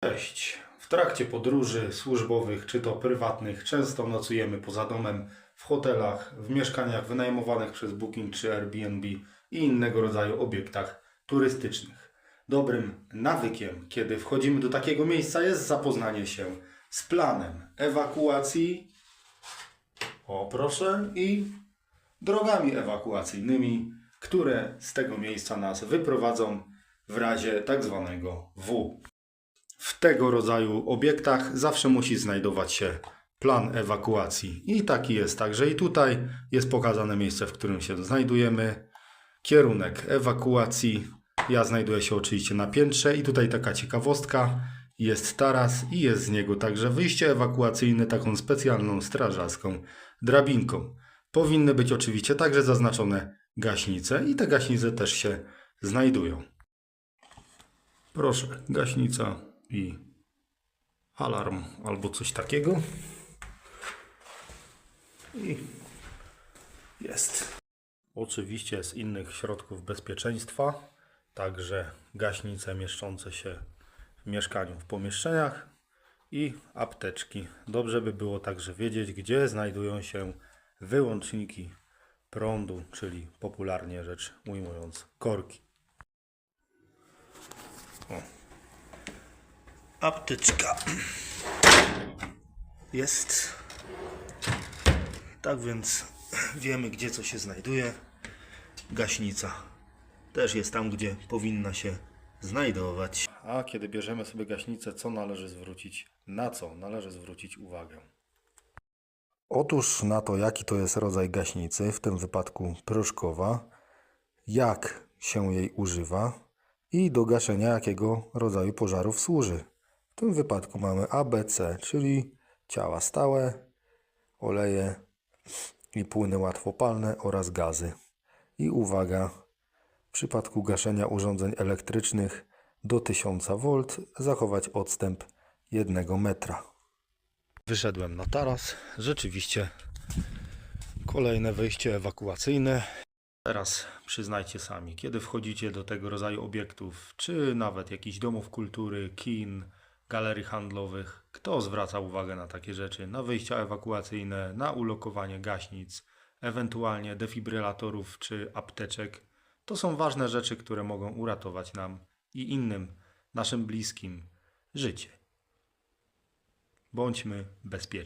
Cześć. W trakcie podróży służbowych czy to prywatnych często nocujemy poza domem, w hotelach, w mieszkaniach wynajmowanych przez Booking czy Airbnb i innego rodzaju obiektach turystycznych. Dobrym nawykiem, kiedy wchodzimy do takiego miejsca, jest zapoznanie się z planem ewakuacji. O, proszę, i drogami ewakuacyjnymi, które z tego miejsca nas wyprowadzą w razie tak zwanego W. W tego rodzaju obiektach zawsze musi znajdować się plan ewakuacji. I taki jest także i tutaj jest pokazane miejsce, w którym się znajdujemy. Kierunek ewakuacji. Ja znajduję się oczywiście na piętrze i tutaj taka ciekawostka. Jest taras i jest z niego także wyjście ewakuacyjne taką specjalną strażacką drabinką. Powinny być oczywiście także zaznaczone gaśnice i te gaśnice też się znajdują. Proszę, gaśnica i alarm albo coś takiego. I jest. Oczywiście z innych środków bezpieczeństwa, także gaśnice mieszczące się w mieszkaniu, w pomieszczeniach i apteczki. Dobrze by było także wiedzieć, gdzie znajdują się wyłączniki prądu, czyli popularnie rzecz ujmując korki. Apteczka jest. Tak więc wiemy, gdzie co się znajduje. Gaśnica też jest tam, gdzie powinna się znajdować. A kiedy bierzemy sobie gaśnicę, co należy zwrócić, na co należy zwrócić uwagę? Otóż na to, jaki to jest rodzaj gaśnicy, w tym wypadku proszkowa, jak się jej używa i do gaszenia jakiego rodzaju pożarów służy. W tym wypadku mamy ABC, czyli ciała stałe, oleje i płyny łatwopalne oraz gazy. I uwaga, w przypadku gaszenia urządzeń elektrycznych do 1000 V zachować odstęp 1 metra. Wyszedłem na taras. Rzeczywiście kolejne wyjście ewakuacyjne. Teraz przyznajcie sami, kiedy wchodzicie do tego rodzaju obiektów, czy nawet jakichś domów kultury, kin, galerii handlowych, kto zwraca uwagę na takie rzeczy, na wyjścia ewakuacyjne, na ulokowanie gaśnic, ewentualnie defibrylatorów czy apteczek. To są ważne rzeczy, które mogą uratować nam i innym, naszym bliskim życie. Bądźmy bezpieczni.